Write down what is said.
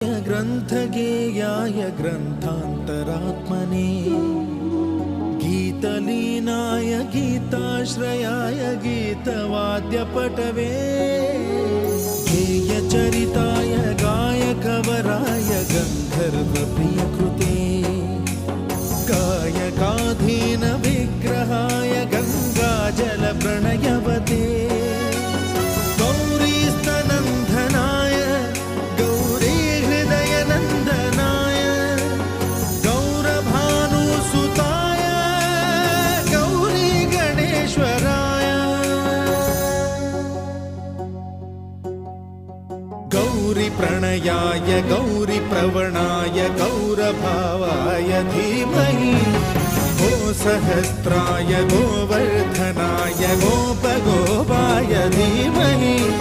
ग्रन्थगेयाय ग्रन्थान्तरात्मने गीतलीनाय गीताश्रयाय गीतवाद्यपटवे गौरीप्रणयाय गौरीप्रवणाय गौरभावाय धीमहि। गो सहस्राय गोवर्धनाय गोपगोपाय धीमहि।